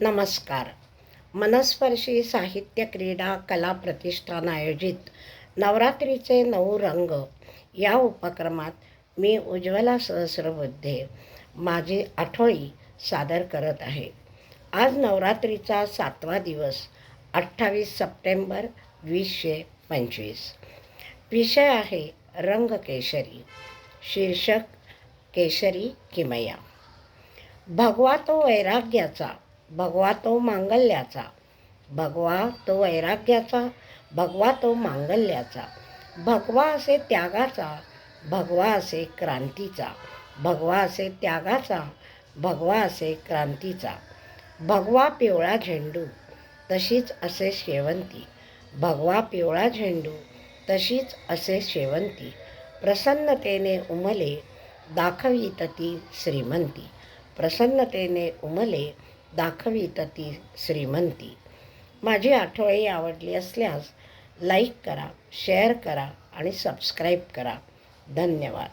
नमस्कार. मनस्पर्शी साहित्य क्रीडा कला प्रतिष्ठान आयोजित नवरात्रीचे नऊ रंग या उपक्रमात मी उज्ज्वला सहस्रबुद्धे माझी आठवळी सादर करत आहे. आज नवरात्रीचा सातवा दिवस अठ्ठावीस सप्टेंबर वीसशे पंचवीस. विषय आहे रंग केशरी शीर्षक केशरी किमया. भगवा तो वैराग्याचा भगवा तो मांगल्याचा. भगवा तो वैराग्याचा भगवा तो मांगल्याचा. भगवा असे त्यागाचा भगवा असे क्रांतीचा. भगवा असे त्यागाचा भगवा असे क्रांतीचा. भगवा पिवळा झेंडू तशीच असे शेवंती. भगवा पिवळा झेंडू तशीच असे शेवंती. प्रसन्नतेने उमले दाखवीत ती श्रीमंती. प्रसन्नतेने उमले दाखवीत ती श्रीमंती. माझी आठवळी आवडली असल्यास लाईक करा शेअर करा आणि सबस्क्राईब करा. धन्यवाद.